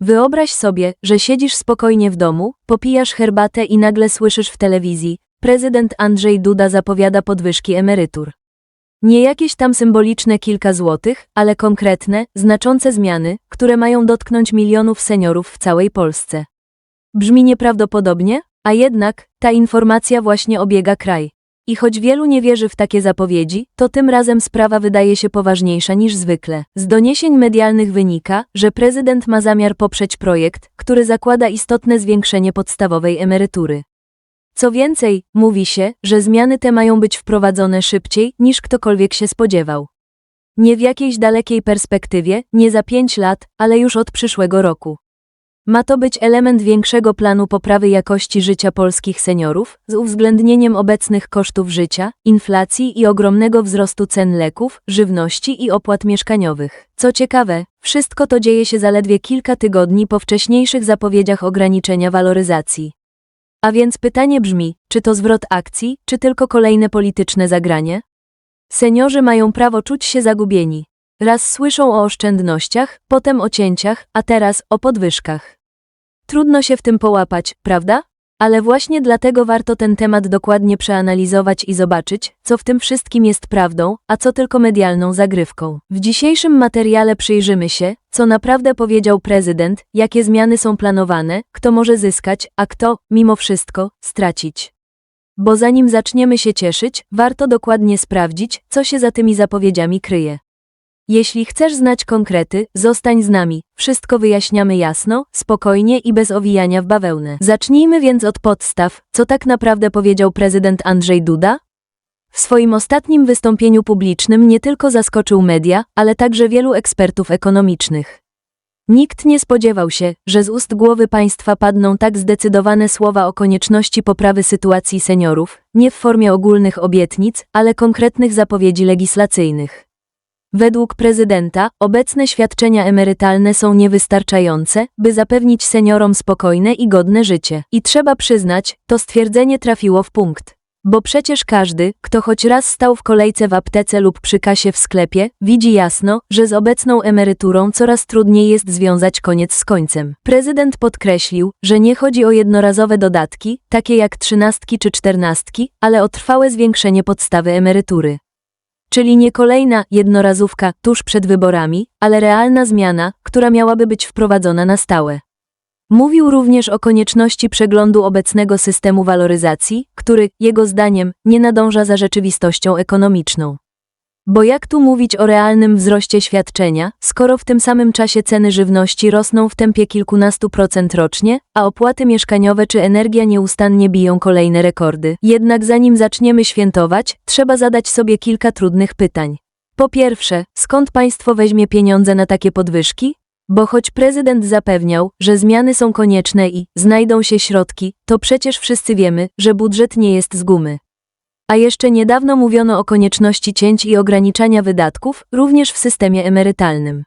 Wyobraź sobie, że siedzisz spokojnie w domu, popijasz herbatę i nagle słyszysz w telewizji, prezydent Andrzej Duda zapowiada podwyżki emerytur. Nie jakieś tam symboliczne kilka złotych, ale konkretne, znaczące zmiany, które mają dotknąć milionów seniorów w całej Polsce. Brzmi nieprawdopodobnie, a jednak ta informacja właśnie obiega kraj. I choć wielu nie wierzy w takie zapowiedzi, to tym razem sprawa wydaje się poważniejsza niż zwykle. Z doniesień medialnych wynika, że prezydent ma zamiar poprzeć projekt, który zakłada istotne zwiększenie podstawowej emerytury. Co więcej, mówi się, że zmiany te mają być wprowadzone szybciej, niż ktokolwiek się spodziewał. Nie w jakiejś dalekiej perspektywie, nie za pięć lat, ale już od przyszłego roku. Ma to być element większego planu poprawy jakości życia polskich seniorów, z uwzględnieniem obecnych kosztów życia, inflacji i ogromnego wzrostu cen leków, żywności i opłat mieszkaniowych. Co ciekawe, wszystko to dzieje się zaledwie kilka tygodni po wcześniejszych zapowiedziach ograniczenia waloryzacji. A więc pytanie brzmi, czy to zwrot akcji, czy tylko kolejne polityczne zagranie? Seniorzy mają prawo czuć się zagubieni. Raz słyszą o oszczędnościach, potem o cięciach, a teraz o podwyżkach. Trudno się w tym połapać, prawda? Ale właśnie dlatego warto ten temat dokładnie przeanalizować i zobaczyć, co w tym wszystkim jest prawdą, a co tylko medialną zagrywką. W dzisiejszym materiale przyjrzymy się, co naprawdę powiedział prezydent, jakie zmiany są planowane, kto może zyskać, a kto, mimo wszystko, stracić. Bo zanim zaczniemy się cieszyć, warto dokładnie sprawdzić, co się za tymi zapowiedziami kryje. Jeśli chcesz znać konkrety, zostań z nami. Wszystko wyjaśniamy jasno, spokojnie i bez owijania w bawełnę. Zacznijmy więc od podstaw, co tak naprawdę powiedział prezydent Andrzej Duda? W swoim ostatnim wystąpieniu publicznym nie tylko zaskoczył media, ale także wielu ekspertów ekonomicznych. Nikt nie spodziewał się, że z ust głowy państwa padną tak zdecydowane słowa o konieczności poprawy sytuacji seniorów, nie w formie ogólnych obietnic, ale konkretnych zapowiedzi legislacyjnych. Według prezydenta obecne świadczenia emerytalne są niewystarczające, by zapewnić seniorom spokojne i godne życie. I trzeba przyznać, to stwierdzenie trafiło w punkt. Bo przecież każdy, kto choć raz stał w kolejce w aptece lub przy kasie w sklepie, widzi jasno, że z obecną emeryturą coraz trudniej jest związać koniec z końcem. Prezydent podkreślił, że nie chodzi o jednorazowe dodatki, takie jak trzynastki czy czternastki, ale o trwałe zwiększenie podstawy emerytury. Czyli nie kolejna jednorazówka tuż przed wyborami, ale realna zmiana, która miałaby być wprowadzona na stałe. Mówił również o konieczności przeglądu obecnego systemu waloryzacji, który, jego zdaniem, nie nadąża za rzeczywistością ekonomiczną. Bo jak tu mówić o realnym wzroście świadczenia, skoro w tym samym czasie ceny żywności rosną w tempie kilkunastu procent rocznie, a opłaty mieszkaniowe czy energia nieustannie biją kolejne rekordy. Jednak zanim zaczniemy świętować, trzeba zadać sobie kilka trudnych pytań. Po pierwsze, skąd państwo weźmie pieniądze na takie podwyżki? Bo choć prezydent zapewniał, że zmiany są konieczne i znajdą się środki, to przecież wszyscy wiemy, że budżet nie jest z gumy. A jeszcze niedawno mówiono o konieczności cięć i ograniczania wydatków, również w systemie emerytalnym.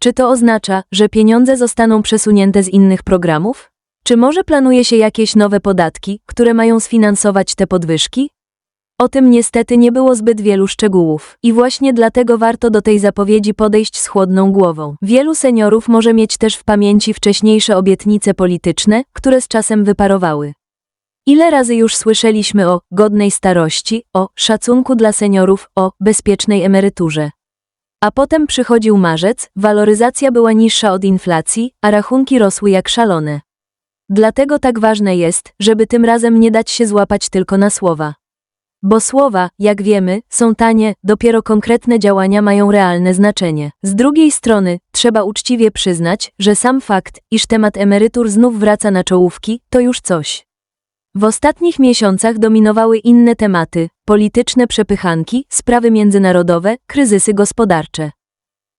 Czy to oznacza, że pieniądze zostaną przesunięte z innych programów? Czy może planuje się jakieś nowe podatki, które mają sfinansować te podwyżki? O tym niestety nie było zbyt wielu szczegółów i właśnie dlatego warto do tej zapowiedzi podejść z chłodną głową. Wielu seniorów może mieć też w pamięci wcześniejsze obietnice polityczne, które z czasem wyparowały. Ile razy już słyszeliśmy o godnej starości, o szacunku dla seniorów, o bezpiecznej emeryturze. A potem przychodził marzec, waloryzacja była niższa od inflacji, a rachunki rosły jak szalone. Dlatego tak ważne jest, żeby tym razem nie dać się złapać tylko na słowa. Bo słowa, jak wiemy, są tanie, dopiero konkretne działania mają realne znaczenie. Z drugiej strony, trzeba uczciwie przyznać, że sam fakt, iż temat emerytur znów wraca na czołówki, to już coś. W ostatnich miesiącach dominowały inne tematy polityczne przepychanki, sprawy międzynarodowe, kryzysy gospodarcze.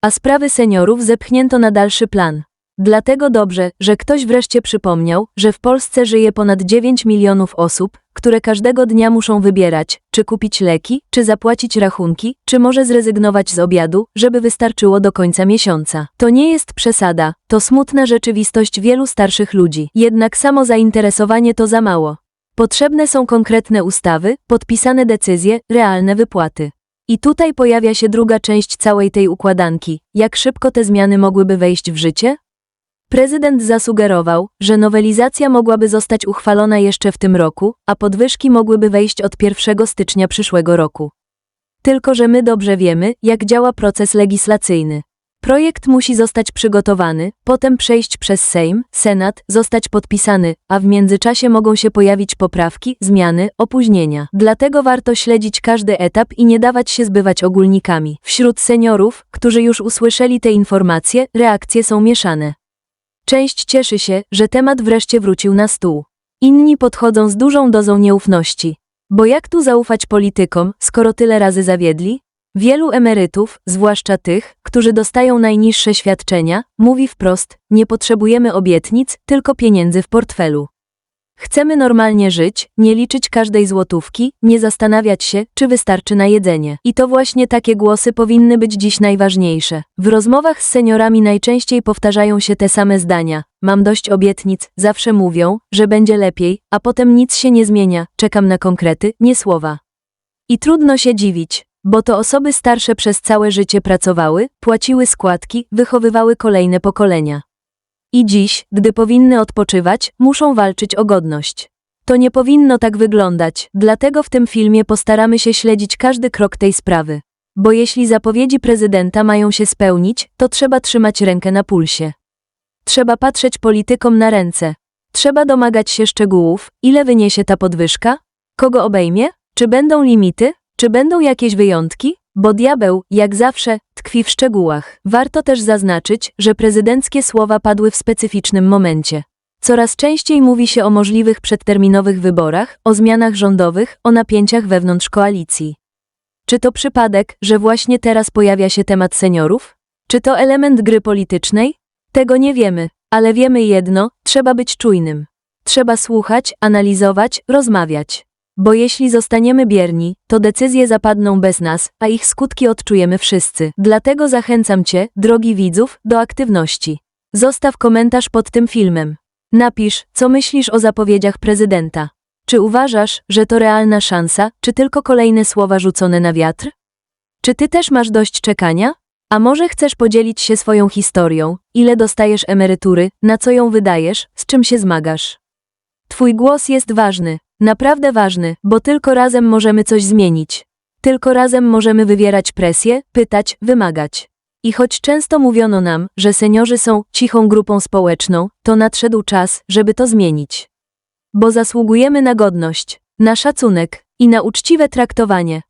A sprawy seniorów zepchnięto na dalszy plan. Dlatego dobrze, że ktoś wreszcie przypomniał, że w Polsce żyje ponad 9 milionów osób, które każdego dnia muszą wybierać, czy kupić leki, czy zapłacić rachunki, czy może zrezygnować z obiadu, żeby wystarczyło do końca miesiąca. To nie jest przesada, to smutna rzeczywistość wielu starszych ludzi. Jednak samo zainteresowanie to za mało. Potrzebne są konkretne ustawy, podpisane decyzje, realne wypłaty. I tutaj pojawia się druga część całej tej układanki. Jak szybko te zmiany mogłyby wejść w życie? Prezydent zasugerował, że nowelizacja mogłaby zostać uchwalona jeszcze w tym roku, a podwyżki mogłyby wejść od 1 stycznia przyszłego roku. Tylko, że my dobrze wiemy, jak działa proces legislacyjny. Projekt musi zostać przygotowany, potem przejść przez Sejm, Senat, zostać podpisany, a w międzyczasie mogą się pojawić poprawki, zmiany, opóźnienia. Dlatego warto śledzić każdy etap i nie dawać się zbywać ogólnikami. Wśród seniorów, którzy już usłyszeli te informacje, reakcje są mieszane. Część cieszy się, że temat wreszcie wrócił na stół. Inni podchodzą z dużą dozą nieufności. Bo jak tu zaufać politykom, skoro tyle razy zawiedli? Wielu emerytów, zwłaszcza tych, którzy dostają najniższe świadczenia, mówi wprost: nie potrzebujemy obietnic, tylko pieniędzy w portfelu. Chcemy normalnie żyć, nie liczyć każdej złotówki, nie zastanawiać się, czy wystarczy na jedzenie. I to właśnie takie głosy powinny być dziś najważniejsze. W rozmowach z seniorami najczęściej powtarzają się te same zdania. Mam dość obietnic, zawsze mówią, że będzie lepiej, a potem nic się nie zmienia, czekam na konkrety, nie słowa. I trudno się dziwić, bo to osoby starsze przez całe życie pracowały, płaciły składki, wychowywały kolejne pokolenia. I dziś, gdy powinny odpoczywać, muszą walczyć o godność. To nie powinno tak wyglądać, dlatego w tym filmie postaramy się śledzić każdy krok tej sprawy. Bo jeśli zapowiedzi prezydenta mają się spełnić, to trzeba trzymać rękę na pulsie. Trzeba patrzeć politykom na ręce. Trzeba domagać się szczegółów, ile wyniesie ta podwyżka? Kogo obejmie? Czy będą limity? Czy będą jakieś wyjątki? Bo diabeł, jak zawsze, tkwi w szczegółach. Warto też zaznaczyć, że prezydenckie słowa padły w specyficznym momencie. Coraz częściej mówi się o możliwych przedterminowych wyborach, o zmianach rządowych, o napięciach wewnątrz koalicji. Czy to przypadek, że właśnie teraz pojawia się temat seniorów? Czy to element gry politycznej? Tego nie wiemy, ale wiemy jedno: trzeba być czujnym. Trzeba słuchać, analizować, rozmawiać. Bo jeśli zostaniemy bierni, to decyzje zapadną bez nas, a ich skutki odczujemy wszyscy. Dlatego zachęcam Cię, drogi widzów, do aktywności. Zostaw komentarz pod tym filmem. Napisz, co myślisz o zapowiedziach prezydenta. Czy uważasz, że to realna szansa, czy tylko kolejne słowa rzucone na wiatr? Czy ty też masz dość czekania? A może chcesz podzielić się swoją historią, ile dostajesz emerytury, na co ją wydajesz, z czym się zmagasz? Twój głos jest ważny, naprawdę ważny, bo tylko razem możemy coś zmienić. Tylko razem możemy wywierać presję, pytać, wymagać. I choć często mówiono nam, że seniorzy są cichą grupą społeczną, to nadszedł czas, żeby to zmienić. Bo zasługujemy na godność, na szacunek i na uczciwe traktowanie.